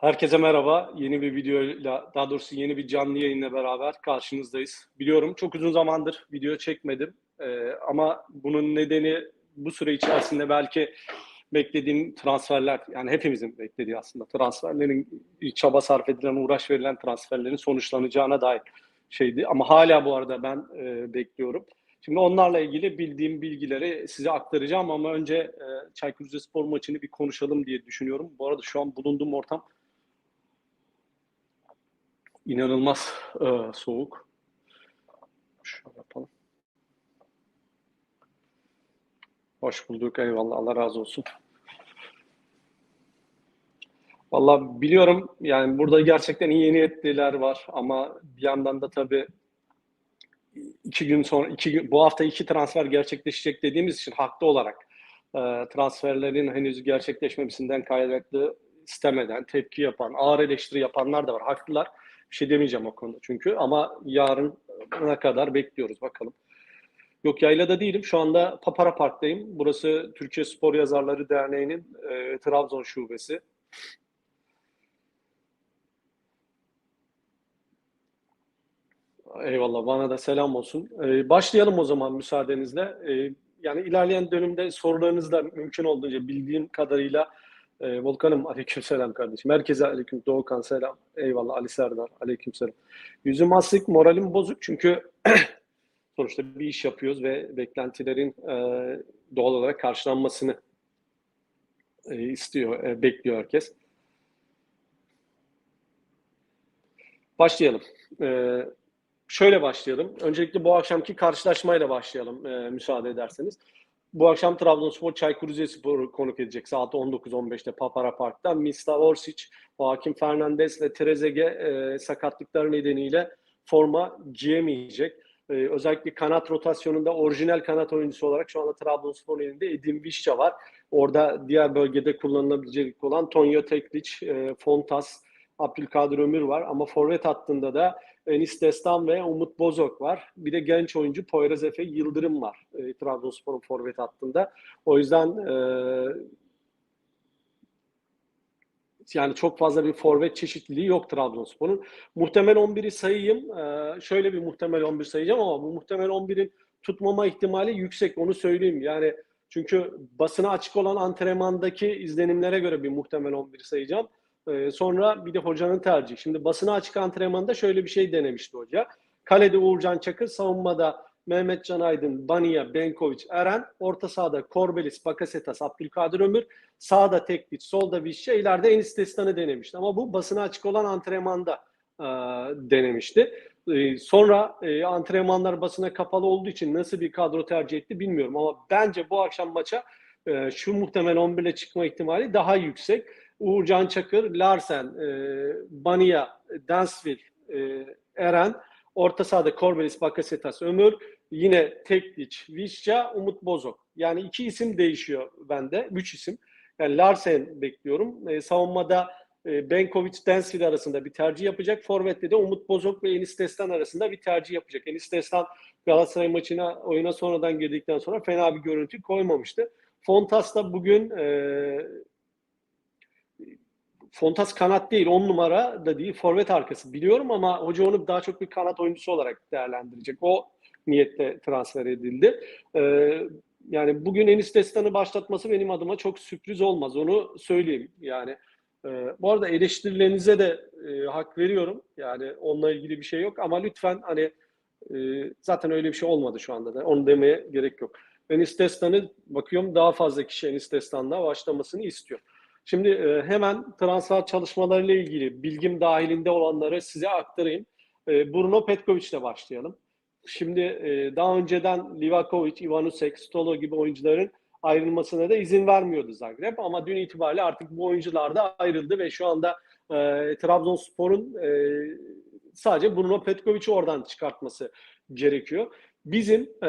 Herkese merhaba. Yeni bir videoyla, daha doğrusu yeni bir canlı yayınla beraber karşınızdayız. Biliyorum çok uzun zamandır video çekmedim. Ee, ama bunun nedeni bu süre içerisinde belki beklediğim transferler, yani hepimizin beklediği aslında transferlerin, çaba sarf edilen, uğraş verilen transferlerin sonuçlanacağına dair şeydi. Ama hala bu arada ben e, bekliyorum. Şimdi onlarla ilgili bildiğim bilgileri size aktaracağım ama önce e, Çaykur Rizespor maçını bir konuşalım diye düşünüyorum. Bu arada şu an bulunduğum ortam inanılmaz e, soğuk. Şöyle yapalım. Hoş bulduk. Eyvallah. Allah razı olsun. Valla biliyorum yani burada gerçekten iyi niyetliler var ama bir yandan da tabii iki gün sonra iki gün bu hafta iki transfer gerçekleşecek dediğimiz için haklı olarak e, transferlerin henüz gerçekleşmemesinden kaynaklı istemeden tepki yapan, ağır eleştiri yapanlar da var. Haklılar. Bir şey demeyeceğim o konuda çünkü ama yarın ne kadar bekliyoruz bakalım. Yok yaylada değilim. Şu anda Papara Park'tayım. Burası Türkiye Spor Yazarları Derneği'nin e, Trabzon şubesi. Eyvallah bana da selam olsun. Ee, başlayalım o zaman müsaadenizle. Ee, yani ilerleyen dönemde sorularınızı da mümkün olduğunca bildiğim kadarıyla e, Volkan'ım aleyküm selam kardeşim. Herkese aleyküm Doğukan selam. Eyvallah Ali Serdar aleyküm selam. Yüzüm asık moralim bozuk çünkü sonuçta bir iş yapıyoruz ve beklentilerin e, doğal olarak karşılanmasını e, istiyor, e, bekliyor herkes. Başlayalım. E, şöyle başlayalım. Öncelikle bu akşamki karşılaşmayla başlayalım e, müsaade ederseniz. Bu akşam Trabzonspor Çaykur Rizespor'u konuk edecek saat 19.15'te Papara Park'ta. Mislav Orsic, Joaquin Fernandez ve Trezege e, sakatlıkları nedeniyle forma giyemeyecek. E, özellikle kanat rotasyonunda orijinal kanat oyuncusu olarak şu anda Trabzonspor'un elinde Edin Vişça var. Orada diğer bölgede kullanılabilecek olan Tonyo Teklic, e, Fontas, Abdülkadir Ömür var. Ama forvet hattında da Enis Destan ve Umut Bozok var. Bir de genç oyuncu Poyraz Efe Yıldırım var e, Trabzonspor'un forvet hattında. O yüzden e, yani çok fazla bir forvet çeşitliliği yok Trabzonspor'un. Muhtemel 11'i sayayım. E, şöyle bir muhtemel 11 sayacağım ama bu muhtemel 11'in tutmama ihtimali yüksek onu söyleyeyim. Yani çünkü basına açık olan antrenmandaki izlenimlere göre bir muhtemel 11 sayacağım. Ee, sonra bir de hocanın tercihi. Şimdi basına açık antrenmanda şöyle bir şey denemişti hoca. Kalede Uğurcan Çakır, savunmada Mehmet Can Aydın, Baniya, Benkoviç, Eren, orta sahada Korbelis, Bakasetas, Abdülkadir Ömür, sağda Tekliç, solda Vişçe, ileride Enis Destan'ı denemişti. Ama bu basına açık olan antrenmanda e, denemişti. E, sonra e, antrenmanlar basına kapalı olduğu için nasıl bir kadro tercih etti bilmiyorum. Ama bence bu akşam maça e, şu muhtemel 11 ile çıkma ihtimali daha yüksek. Uğurcan Çakır, Larsen, e, Bania, Dansville, e, Eren, orta sahada Korbelis, Bakasetas, Ömür, yine Tekliç, Vişça, Umut Bozok. Yani iki isim değişiyor bende, üç isim. Yani Larsen bekliyorum. E, savunmada e, Benkovic, Dansville arasında bir tercih yapacak. Forvet'te de Umut Bozok ve Enis Destan arasında bir tercih yapacak. Enis Destan Galatasaray maçına oyuna sonradan girdikten sonra fena bir görüntü koymamıştı. Fontas da bugün e, Fontas kanat değil, on numara da değil, forvet arkası biliyorum ama hoca onu daha çok bir kanat oyuncusu olarak değerlendirecek. O niyette transfer edildi. Ee, yani bugün Enis Destan'ı başlatması benim adıma çok sürpriz olmaz. Onu söyleyeyim. Yani e, bu arada eleştirilerinize de e, hak veriyorum. Yani onunla ilgili bir şey yok ama lütfen hani e, zaten öyle bir şey olmadı şu anda da. Onu demeye gerek yok. Enis Destan'ı bakıyorum daha fazla kişi Enis Destan'la başlamasını istiyor. Şimdi e, hemen transfer çalışmalarıyla ilgili bilgim dahilinde olanları size aktarayım. E, Bruno Petkovic ile başlayalım. Şimdi e, daha önceden Livakovic, Ivanusek, Stolo gibi oyuncuların ayrılmasına da izin vermiyordu Zagreb. Ama dün itibariyle artık bu oyuncular da ayrıldı ve şu anda e, Trabzonspor'un e, sadece Bruno Petkovic'i oradan çıkartması gerekiyor. Bizim e,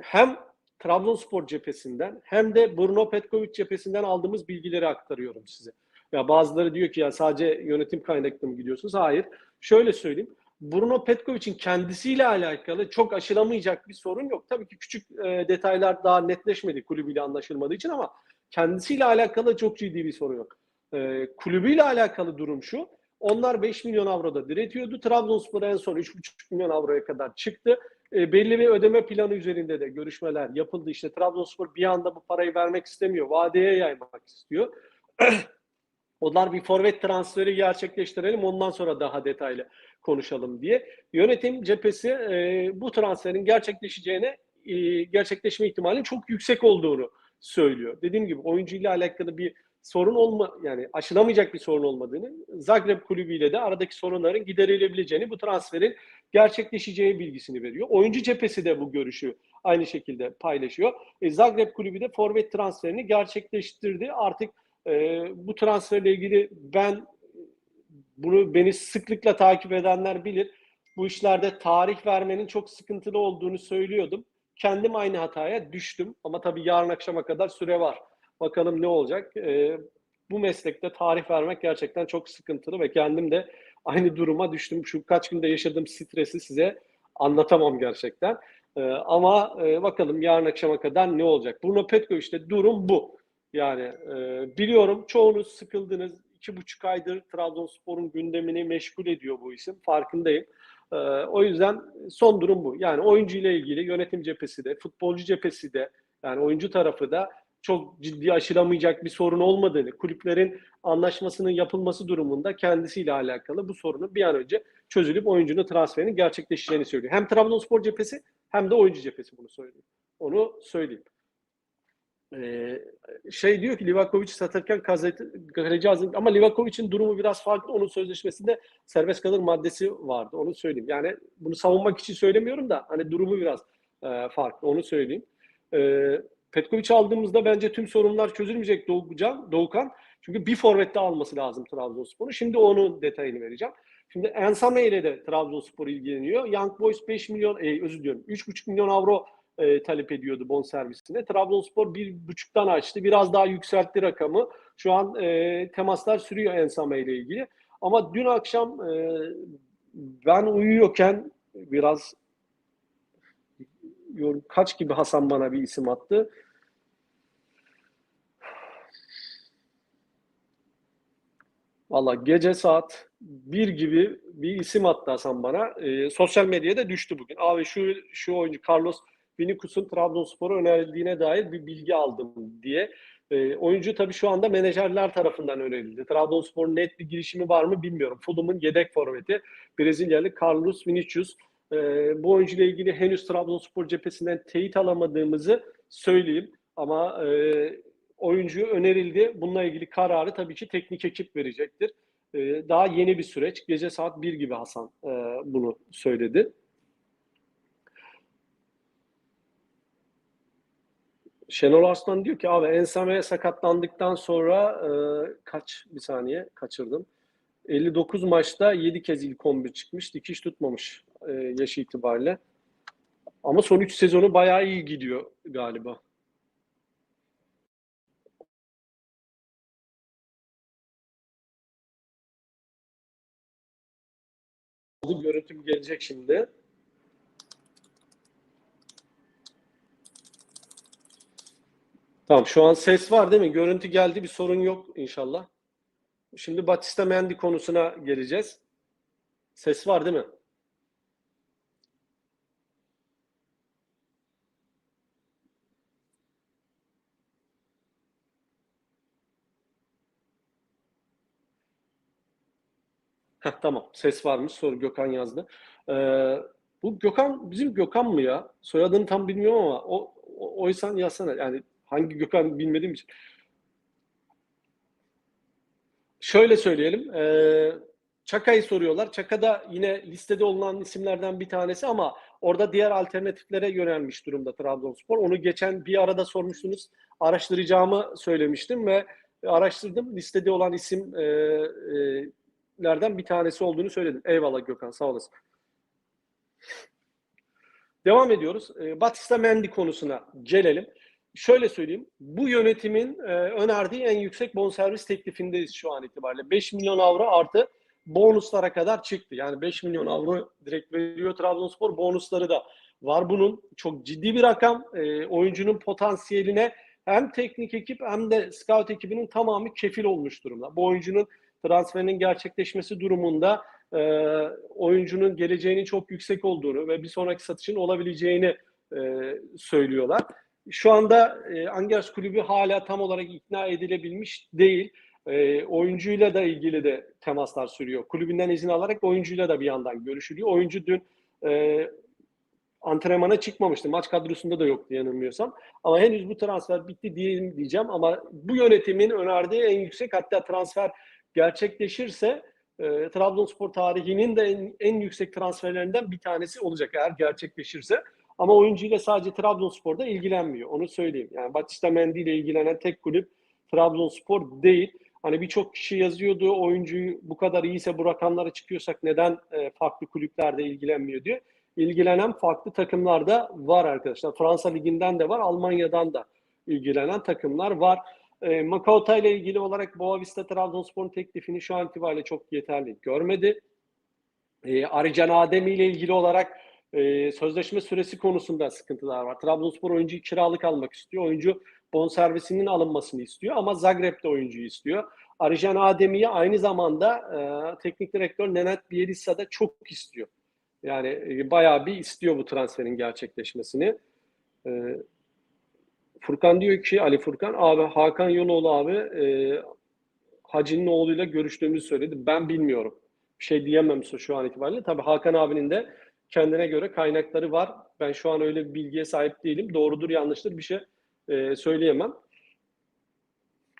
hem Trabzonspor cephesinden hem de Bruno Petkovic cephesinden aldığımız bilgileri aktarıyorum size. Ya bazıları diyor ki ya sadece yönetim kaynaklı mı gidiyorsunuz? Hayır. Şöyle söyleyeyim. Bruno Petkovic'in kendisiyle alakalı çok aşılamayacak bir sorun yok. Tabii ki küçük e, detaylar daha netleşmedi kulübüyle anlaşılmadığı için ama kendisiyle alakalı çok ciddi bir sorun yok. E, kulübüyle alakalı durum şu. Onlar 5 milyon avroda diretiyordu. Trabzonspor en son 3,5 milyon avroya kadar çıktı. E, belli bir ödeme planı üzerinde de görüşmeler yapıldı. İşte Trabzonspor bir anda bu parayı vermek istemiyor. Vadeye yaymak istiyor. Onlar bir forvet transferi gerçekleştirelim ondan sonra daha detaylı konuşalım diye. Yönetim cephesi e, bu transferin gerçekleşeceğine e, gerçekleşme ihtimalinin çok yüksek olduğunu söylüyor. Dediğim gibi oyuncuyla alakalı bir sorun olma yani aşılamayacak bir sorun olmadığını, Zagreb kulübüyle de aradaki sorunların giderilebileceğini, bu transferin gerçekleşeceği bilgisini veriyor. Oyuncu cephesi de bu görüşü aynı şekilde paylaşıyor. E, Zagreb kulübü de forvet transferini gerçekleştirdi. Artık e, bu transferle ilgili ben bunu beni sıklıkla takip edenler bilir. Bu işlerde tarih vermenin çok sıkıntılı olduğunu söylüyordum. Kendim aynı hataya düştüm ama tabii yarın akşama kadar süre var. Bakalım ne olacak. E, bu meslekte tarih vermek gerçekten çok sıkıntılı ve kendim de aynı duruma düştüm. Şu kaç günde yaşadığım stresi size anlatamam gerçekten. E, ama e, bakalım yarın akşama kadar ne olacak. Bruno Petko işte durum bu. Yani e, biliyorum çoğunuz sıkıldınız. İki buçuk aydır Trabzonspor'un gündemini meşgul ediyor bu isim. Farkındayım. E, o yüzden son durum bu. Yani oyuncu ile ilgili yönetim cephesi de, futbolcu cephesi de, yani oyuncu tarafı da çok ciddi aşılamayacak bir sorun olmadığını, kulüplerin anlaşmasının yapılması durumunda kendisiyle alakalı bu sorunu bir an önce çözülüp oyuncunun transferinin gerçekleşeceğini söylüyor. Hem Trabzonspor cephesi hem de oyuncu cephesi bunu söylüyor. Onu söyleyeyim. Ee, şey diyor ki Livakovic satırken kaleci azın ama Livakovic'in durumu biraz farklı. Onun sözleşmesinde serbest kalır maddesi vardı. Onu söyleyeyim. Yani bunu savunmak için söylemiyorum da hani durumu biraz e, farklı. Onu söyleyeyim. E, Petkovic aldığımızda bence tüm sorunlar çözülmeyecek Doğucan, Doğukan. Çünkü bir forvette alması lazım Trabzonspor'un. Şimdi onun detayını vereceğim. Şimdi Ensame ile de Trabzonspor ilgileniyor. Young Boys 5 milyon, e, özür diliyorum 3,5 milyon avro e, talep ediyordu bon servisine. Trabzonspor bir buçuktan açtı. Biraz daha yükseltti rakamı. Şu an e, temaslar sürüyor Ensame ile ilgili. Ama dün akşam e, ben uyuyorken biraz kaç gibi Hasan bana bir isim attı. Valla gece saat bir gibi bir isim attı Hasan bana. E, sosyal medyada düştü bugün. Abi şu şu oyuncu Carlos Vinicius'un Trabzonspor'a önerildiğine dair bir bilgi aldım diye. E, oyuncu tabii şu anda menajerler tarafından önerildi. Trabzonspor'un net bir girişimi var mı bilmiyorum. Fulham'ın yedek forveti Brezilyalı Carlos Vinicius. E, bu oyuncuyla ilgili henüz Trabzonspor cephesinden teyit alamadığımızı söyleyeyim. Ama e, oyuncu önerildi. Bununla ilgili kararı tabii ki teknik ekip verecektir. E, daha yeni bir süreç. Gece saat 1 gibi Hasan e, bunu söyledi. Şenol Arslan diyor ki abi Ensame sakatlandıktan sonra e, kaç bir saniye kaçırdım. 59 maçta 7 kez ilk 11 çıkmış. Dikiş tutmamış e, yaş itibariyle. Ama son 3 sezonu bayağı iyi gidiyor galiba. Görüntüm gelecek şimdi. Tamam şu an ses var değil mi? Görüntü geldi bir sorun yok inşallah. Şimdi Batista Mendy konusuna geleceğiz. Ses var değil mi? Heh, tamam ses varmış soru Gökhan yazdı. Ee, bu Gökhan bizim Gökhan mı ya? Soyadını tam bilmiyorum ama o, o oysan yazsana. Yani Hangi Gökhan bilmediğim için. Şöyle söyleyelim. E, Çaka'yı soruyorlar. Çaka da yine listede olunan isimlerden bir tanesi ama orada diğer alternatiflere yönelmiş durumda Trabzonspor. Onu geçen bir arada sormuştunuz. Araştıracağımı söylemiştim ve araştırdım. Listede olan isimlerden bir tanesi olduğunu söyledim. Eyvallah Gökhan sağ olasın. Devam ediyoruz. Batista Mendy konusuna gelelim şöyle söyleyeyim. Bu yönetimin e, önerdiği en yüksek bonservis teklifindeyiz şu an itibariyle. 5 milyon avro artı bonuslara kadar çıktı. Yani 5 milyon avro direkt veriyor Trabzonspor. Bonusları da var bunun. Çok ciddi bir rakam. E, oyuncunun potansiyeline hem teknik ekip hem de scout ekibinin tamamı kefil olmuş durumda. Bu oyuncunun transferinin gerçekleşmesi durumunda e, oyuncunun geleceğinin çok yüksek olduğunu ve bir sonraki satışın olabileceğini e, söylüyorlar. Şu anda e, Angers kulübü hala tam olarak ikna edilebilmiş değil. E, oyuncuyla da ilgili de temaslar sürüyor. Kulübünden izin alarak oyuncuyla da bir yandan görüşülüyor. Oyuncu dün e, antrenmana çıkmamıştı. Maç kadrosunda da yoktu yanılmıyorsam. Ama henüz bu transfer bitti diyelim diyeceğim ama bu yönetimin önerdiği en yüksek hatta transfer gerçekleşirse e, Trabzonspor tarihinin de en, en yüksek transferlerinden bir tanesi olacak eğer gerçekleşirse. Ama oyuncuyla sadece Trabzonspor'da ilgilenmiyor. Onu söyleyeyim. Yani Batista Mendy ile ilgilenen tek kulüp Trabzonspor değil. Hani birçok kişi yazıyordu oyuncuyu bu kadar iyiyse bu rakamlara çıkıyorsak neden e, farklı kulüplerde ilgilenmiyor diyor. İlgilenen farklı takımlarda var arkadaşlar. Fransa Ligi'nden de var, Almanya'dan da ilgilenen takımlar var. E, Makauta ile ilgili olarak Boavista Trabzonspor'un teklifini şu an itibariyle çok yeterli görmedi. E, Arican Ademi ile ilgili olarak e, sözleşme süresi konusunda sıkıntılar var. Trabzonspor oyuncuyu kiralık almak istiyor. Oyuncu bonservisinin alınmasını istiyor ama Zagreb'de oyuncuyu istiyor. Arijan Ademi'yi aynı zamanda e, teknik direktör Nenad Bielitsa da çok istiyor. Yani e, bayağı bir istiyor bu transferin gerçekleşmesini. E, Furkan diyor ki Ali Furkan abi Hakan Yoloğlu abi e, Hacı'nın oğluyla görüştüğümüzü söyledi. Ben bilmiyorum. Bir şey diyemem şu an itibariyle. Tabii Hakan abinin de kendine göre kaynakları var. Ben şu an öyle bir bilgiye sahip değilim. Doğrudur yanlıştır bir şey e, söyleyemem.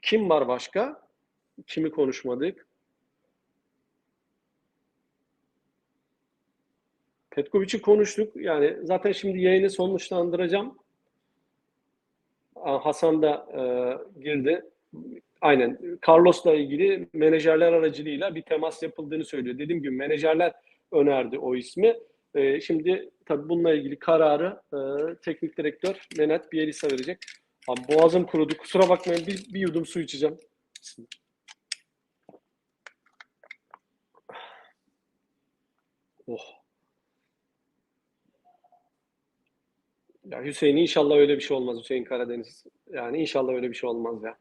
Kim var başka? Kimi konuşmadık? Petkovic'i konuştuk. Yani zaten şimdi yayını sonuçlandıracağım. Hasan da e, girdi. Aynen. Carlos'la ilgili menajerler aracılığıyla bir temas yapıldığını söylüyor. Dediğim gibi menajerler önerdi o ismi. E, şimdi tabii bununla ilgili kararı e, teknik direktör Nenad Bielitsa verecek. Abi boğazım kurudu. Kusura bakmayın. Bir, bir yudum su içeceğim. Oh. Ya Hüseyin inşallah öyle bir şey olmaz Hüseyin Karadeniz. Yani inşallah öyle bir şey olmaz ya.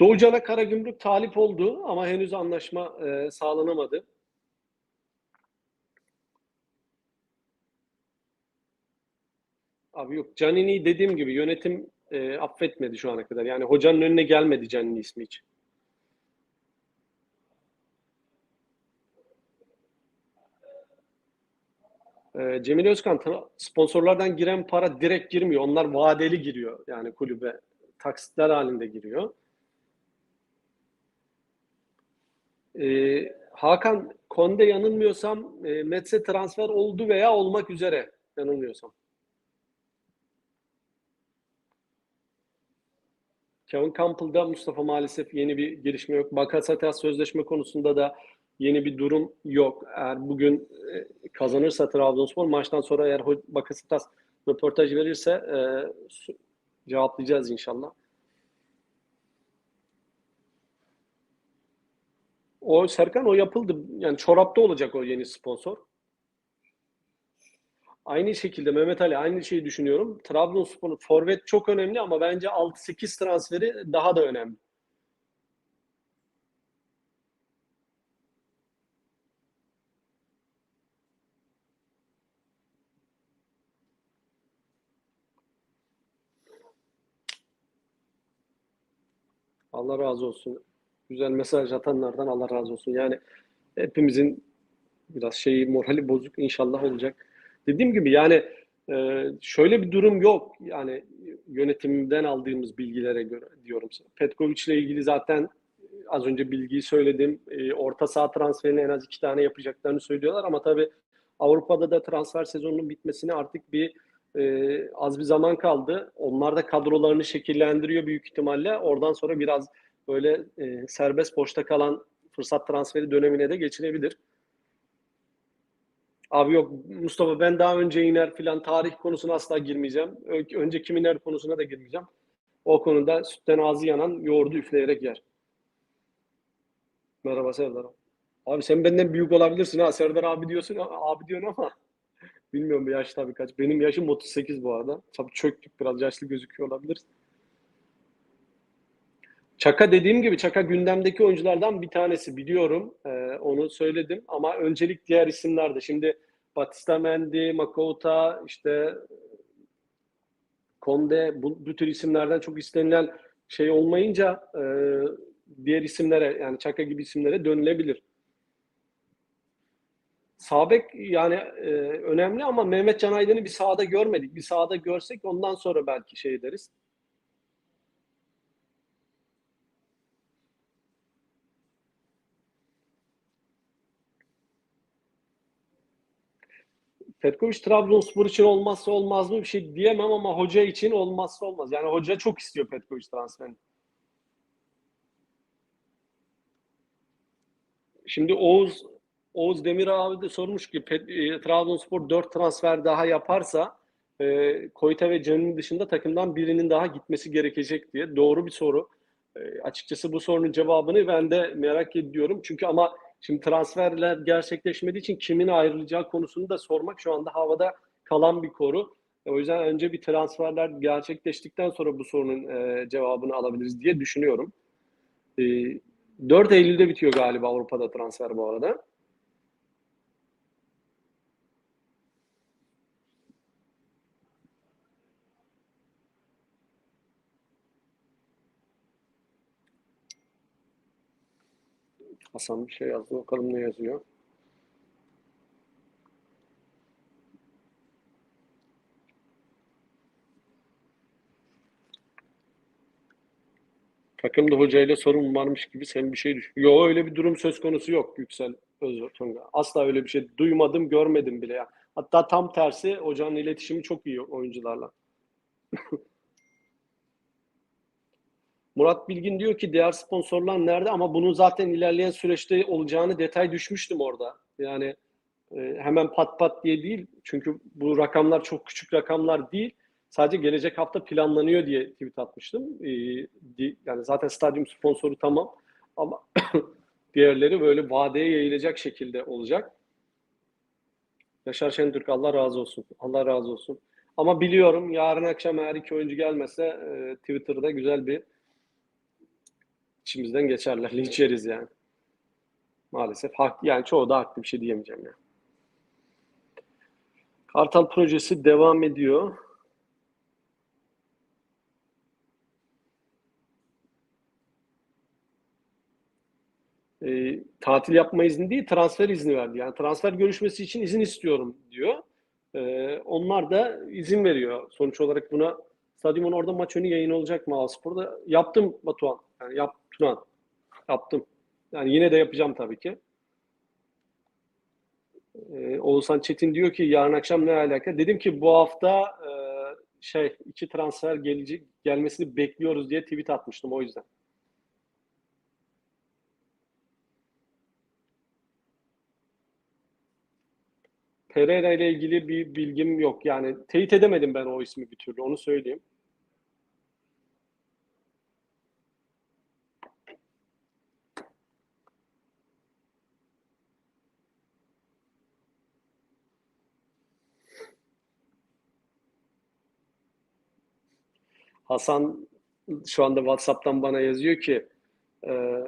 Doğucan'a Karagümrük talip oldu ama henüz anlaşma e, sağlanamadı. Abi yok Canini dediğim gibi yönetim e, affetmedi şu ana kadar. Yani hocanın önüne gelmedi Canini ismi için. E, Cemil Özkan sponsorlardan giren para direkt girmiyor. Onlar vadeli giriyor yani kulübe. Taksitler halinde giriyor. E, Hakan Konde yanılmıyorsam e, Mets'e transfer oldu veya olmak üzere yanılmıyorsam. Kevin Campbell'da Mustafa maalesef yeni bir gelişme yok. Bakasetas sözleşme konusunda da yeni bir durum yok. Eğer bugün e, kazanırsa Trabzonspor maçtan sonra eğer Bakasetas röportaj verirse e, cevaplayacağız inşallah. O Serkan o yapıldı. Yani çorapta olacak o yeni sponsor. Aynı şekilde Mehmet Ali aynı şeyi düşünüyorum. Trabzonspor'un forvet çok önemli ama bence 6-8 transferi daha da önemli. Allah razı olsun. Güzel mesaj atanlardan Allah razı olsun. Yani hepimizin biraz şeyi morali bozuk inşallah olacak. Dediğim gibi yani e, şöyle bir durum yok. Yani yönetimden aldığımız bilgilere göre diyorum. Petkovic ile ilgili zaten az önce bilgiyi söyledim. E, orta saha transferini en az iki tane yapacaklarını söylüyorlar ama tabii Avrupa'da da transfer sezonunun bitmesine artık bir e, az bir zaman kaldı. Onlar da kadrolarını şekillendiriyor büyük ihtimalle. Oradan sonra biraz böyle e, serbest boşta kalan fırsat transferi dönemine de geçilebilir. Abi yok Mustafa ben daha önce iner filan tarih konusuna asla girmeyeceğim. Önce kim iner konusuna da girmeyeceğim. O konuda sütten ağzı yanan yoğurdu üfleyerek yer. Merhaba Serdar abi. Abi sen benden büyük olabilirsin ha. Serdar abi diyorsun abi diyorsun ama Bilmiyorum bu yaş tabii kaç. Benim yaşım 38 bu arada. Tabii çöktük biraz yaşlı gözüküyor olabiliriz. Çaka dediğim gibi Çaka gündemdeki oyunculardan bir tanesi biliyorum. Ee, onu söyledim ama öncelik diğer isimlerde. Şimdi Batista Mendy, Makota, işte Konde bu, bu tür isimlerden çok istenilen şey olmayınca e, diğer isimlere yani Çaka gibi isimlere dönülebilir. Sabek yani e, önemli ama Mehmet Can Aydın'ı bir sahada görmedik. Bir sahada görsek ondan sonra belki şey deriz. Petkovic Trabzonspor için olmazsa olmaz mı bir şey diyemem ama hoca için olmazsa olmaz. Yani hoca çok istiyor Petkovic transferini. Şimdi Oğuz Oğuz Demir abi de sormuş ki e, Trabzonspor 4 transfer daha yaparsa e, Koyta ve Can'ın dışında takımdan birinin daha gitmesi gerekecek diye. Doğru bir soru. E, açıkçası bu sorunun cevabını ben de merak ediyorum. Çünkü ama Şimdi transferler gerçekleşmediği için kimin ayrılacağı konusunu da sormak şu anda havada kalan bir koru. O yüzden önce bir transferler gerçekleştikten sonra bu sorunun e, cevabını alabiliriz diye düşünüyorum. E, 4 Eylül'de bitiyor galiba Avrupa'da transfer bu arada. Hasan bir şey yazdı. Bakalım ne yazıyor. Takımda hocayla sorun varmış gibi sen bir şey düşün. Yok öyle bir durum söz konusu yok Yüksel Öztunga. Asla öyle bir şey duymadım, görmedim bile ya. Hatta tam tersi hocanın iletişimi çok iyi oyuncularla. Murat Bilgin diyor ki diğer sponsorlar nerede ama bunun zaten ilerleyen süreçte olacağını detay düşmüştüm orada. Yani e, hemen pat pat diye değil. Çünkü bu rakamlar çok küçük rakamlar değil. Sadece gelecek hafta planlanıyor diye tweet atmıştım. E, yani zaten stadyum sponsoru tamam ama diğerleri böyle vadeye yayılacak şekilde olacak. Yaşar Şentürk Allah razı olsun. Allah razı olsun. Ama biliyorum yarın akşam eğer iki oyuncu gelmese e, Twitter'da güzel bir içimizden geçerler. Linç yeriz yani. Maalesef. Hak, yani çoğu da haklı bir şey diyemeyeceğim yani. Kartal projesi devam ediyor. E, tatil yapma izni değil, transfer izni verdi. Yani transfer görüşmesi için izin istiyorum diyor. E, onlar da izin veriyor. Sonuç olarak buna stadyumun orada maç önü yayın olacak mı Alspor'da? Yaptım Batuhan. Yani yap, Tuna. Yaptım. Yani yine de yapacağım tabii ki. Ee, Oğuzhan Çetin diyor ki yarın akşam ne alaka? Dedim ki bu hafta e, şey iki transfer gelecek gelmesini bekliyoruz diye tweet atmıştım o yüzden. Pereira ile ilgili bir bilgim yok. Yani teyit edemedim ben o ismi bir türlü onu söyleyeyim. Hasan şu anda WhatsApp'tan bana yazıyor ki e,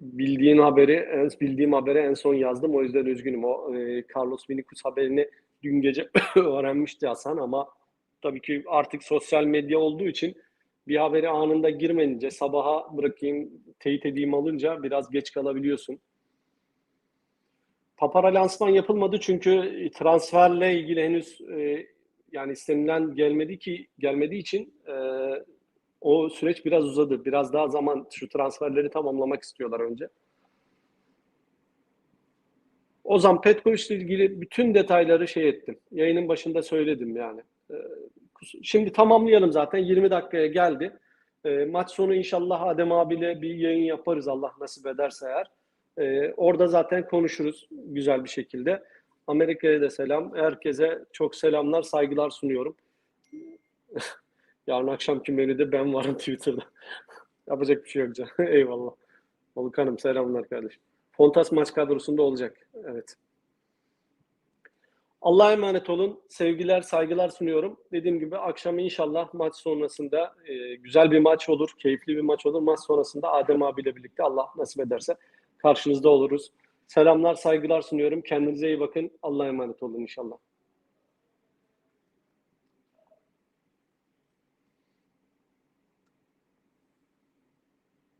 bildiğin haberi, en, bildiğim haberi en son yazdım. O yüzden üzgünüm. O e, Carlos Vinicius haberini dün gece öğrenmişti Hasan ama tabii ki artık sosyal medya olduğu için bir haberi anında girmenince sabaha bırakayım, teyit edeyim alınca biraz geç kalabiliyorsun. Papara lansman yapılmadı çünkü transferle ilgili henüz e, yani istenilen gelmedi ki gelmediği için e, o süreç biraz uzadı. Biraz daha zaman şu transferleri tamamlamak istiyorlar önce. Ozan Petkovic ile ilgili bütün detayları şey ettim. Yayının başında söyledim yani. E, şimdi tamamlayalım zaten. 20 dakikaya geldi. E, maç sonu inşallah Adem abiyle bir yayın yaparız Allah nasip ederse eğer. E, orada zaten konuşuruz güzel bir şekilde. Amerika'ya da selam. Herkese çok selamlar, saygılar sunuyorum. Yarın akşamki menüde ben varım Twitter'da. Yapacak bir şey yok canım. Eyvallah. Volkan'ım selamlar kardeşim. Fontas maç kadrosunda olacak. Evet. Allah'a emanet olun. Sevgiler, saygılar sunuyorum. Dediğim gibi akşam inşallah maç sonrasında e, güzel bir maç olur, keyifli bir maç olur. Maç sonrasında Adem abiyle birlikte Allah nasip ederse karşınızda oluruz. Selamlar, saygılar sunuyorum. Kendinize iyi bakın. Allah'a emanet olun inşallah.